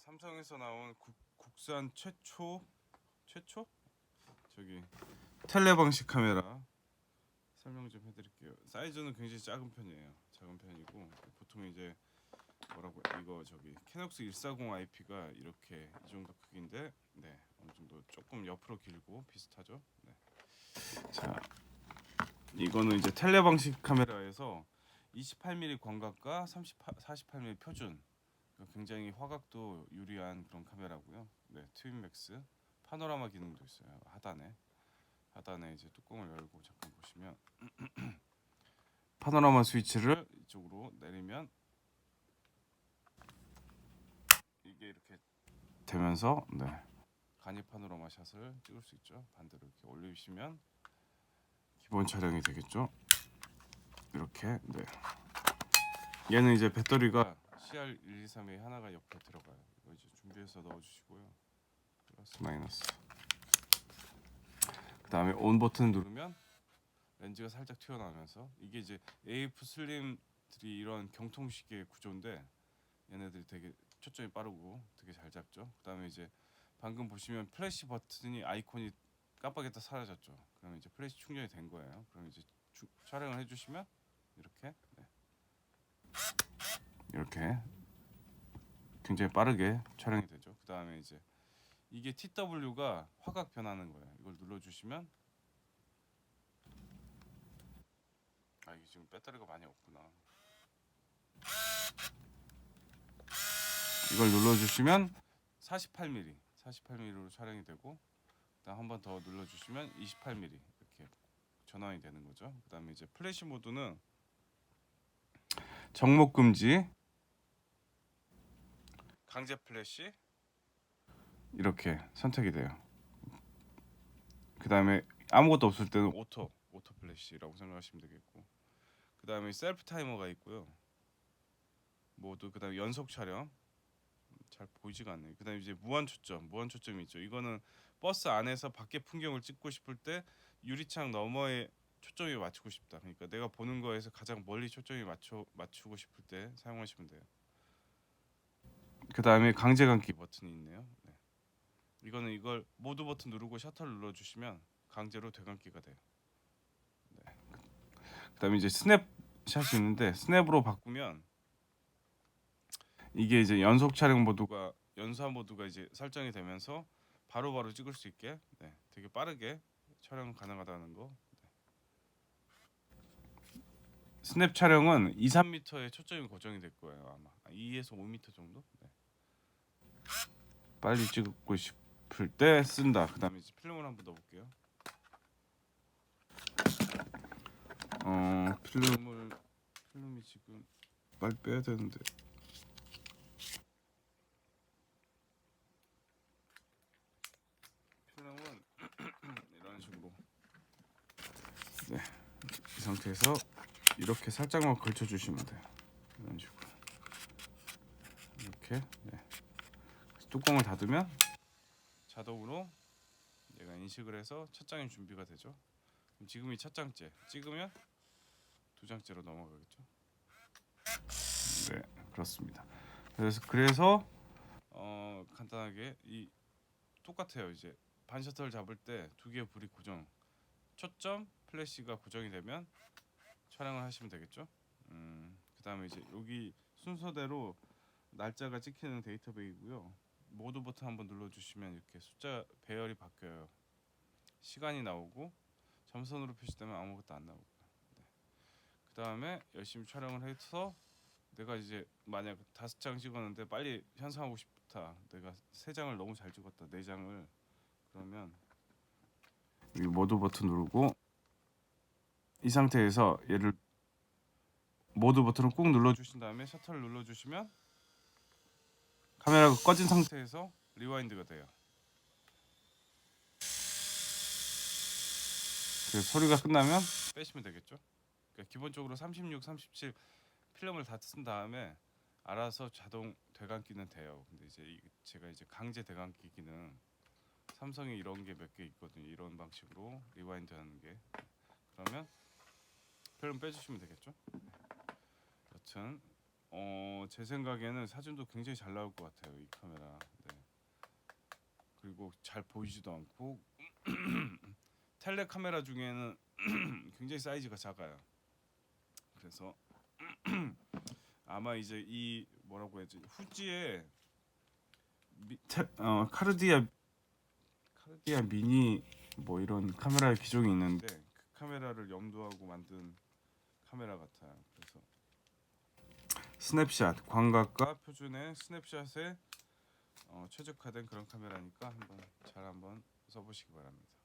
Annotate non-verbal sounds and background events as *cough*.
삼성에서 나온 국, 국산 최초 최초 저기 텔레 방식 카메라 설명 좀 해드릴게요. 사이즈는 굉장히 작은 편이에요. 작은 편이고 보통 이제 뭐라고 이거 저기 캐녹스 140 IP가 이렇게 이 정도 크기인데 네 어느 정도 조금 옆으로 길고 비슷하죠. 네. 자 이거는 이제 텔레 방식 카메라에서 28mm 광각과 38, 48mm 표준 굉장히 화각도 유리한 그런 카메라고요. 네, 트윈맥스 파노라마 기능도 있어요. 하단에 하단에 이제 뚜껑을 열고 잠깐 보시면 *clears throat* 파노라마 스위치를 이쪽으로 내리면 이게 이렇게 되면서 네 간이 파노라마 샷을 찍을 수 있죠. 반대로 이렇게 올리시면 기본 촬영이 되겠죠. 이렇게 네. 얘는 이제 배터리가 CR123에 하나가 옆에 들어가요. 이거 이제 준비해서 넣어주시고요. 플러스 마이너스. 그다음에 온 버튼 누르면 렌즈가 살짝 튀어나오면서 이게 이제 AF 슬림들이 이런 경통식의 구조인데 얘네들이 되게 초점이 빠르고 되게 잘 잡죠. 그다음에 이제 방금 보시면 플래시 버튼이 아이콘이 깜빡했다 사라졌죠. 그러면 이제 플래시 충전이 된 거예요. 그럼 이제 주, 촬영을 해주시면 이렇게 네. 이렇게 굉장히 빠르게 촬영이 되죠. 그 다음에 이제 이게 TW가 화각 변하는 거예요. 이걸 눌러주시면 아 이게 지금 배터리가 많이 없구나. 이걸 눌러주시면 48mm, 48mm로 촬영이 되고 그다음 한 번 더 눌러주시면 28mm 이렇게 전환이 되는 거죠. 그다음에 이제 플래시 모드는 정목 금지, 강제 플래시 이렇게 선택이 돼요. 그 다음에 아무것도 없을 때는 오토 오토 플래시라고 생각하시면 되겠고 그 다음에 셀프 타이머가 있고요. 모두 그 다음에 연속 촬영 잘 보이지가 않네요. 그 다음에 이제 무한 초점 무한 초점이 있죠. 이거는 버스 안에서 밖에 풍경을 찍고 싶을 때 유리창 너머에 초점이 맞추고 싶다. 그러니까 내가 보는 거에서 가장 멀리 초점이 맞춰 맞추고 싶을 때 사용하시면 돼요. 그 다음에 강제 감기 버튼이 있네요. 네. 이거는 이걸 모드 버튼 누르고 셔터를 눌러주시면 강제로 되감기가 돼요. 네. 그 다음에 이제 스냅샷이 있는데 스냅으로 바꾸면 이게 이제 연속 촬영 모드가 연사 모드가 이제 설정이 되면서 바로 바로 찍을 수 있게 네. 되게 빠르게 촬영 가능하다는 거. 네. 스냅 촬영은 2, 3m의 초점이 고정이 될 거예요 아마 2에서 5m 정도. 네. 빨리 찍고 싶을 때 쓴다. 그다음에 이제 필름을 한번 넣어볼게요. 어 필름을 필름이 지금 빨리 빼야 되는데. *clears throat* 식으로 네 이 상태에서 이렇게 살짝만 걸쳐 주시면 돼요. 이런 식으로 이렇게 네. 뚜껑을 닫으면 자동으로 얘가 인식을 해서 첫 장이 준비가 되죠. 그럼 지금이 첫 장째 찍으면 두 장째로 넘어가겠죠. 네, 그렇습니다. 그래서 그래서 어, 간단하게 이 똑같아요. 이제 반 셔터를 잡을 때 두 개의 불이 고정, 초점 플래시가 고정이 되면 촬영을 하시면 되겠죠. 음, 그다음에 이제 여기 순서대로 날짜가 찍히는 데이터베이고요. 모드 버튼 한번 눌러주시면 이렇게 숫자 배열이 바뀌어요. 시간이 나오고 점선으로 표시되면 아무것도 안 나오고. 네. 그 다음에 열심히 촬영을 해서 내가 이제 만약 다섯 장 찍었는데 빨리 현상하고 싶다. 내가 세 장을 너무 잘 찍었다. 네 장을 그러면 이 모드 버튼 누르고 이 상태에서 얘를 모드 버튼을 꾹 눌러주신 다음에 셔터를 눌러주시면 카메라가 꺼진 상태에서 리와인드가 돼요. 그 소리가 끝나면 빼시면 되겠죠. 그러니까 기본적으로 36, 37 필름을 다 쓴 다음에 알아서 자동 되감기는 돼요. 근데 이제 이- 제가 이제 강제 되감기 기능 삼성에 이런 게 몇 개 있거든요. 이런 방식으로 리와인드 하는 게 그러면 필름 빼주시면 되겠죠. 여튼 어, 제 생각에는 사진도 굉장히 잘 나올 것 같아요. 이 카메라. 네. 그리고 잘 보이지도 않고 *clears throat* 텔레 카메라 중에는 *clears throat* 굉장히 사이즈가 작아요. 그래서 *clears throat* 아마 이제 이 뭐라고 해야지 미, 테, 어, 카르디아 카르디아 미니 뭐 이런 카메라의 기종이 있는데 그 카메라를 염두하고 만든 카메라 같아요. 그래서 스냅샷 광각과 표준의 스냅샷에 어, 최적화된 그런 카메라니까 한번 잘 한번 써보시기 바랍니다.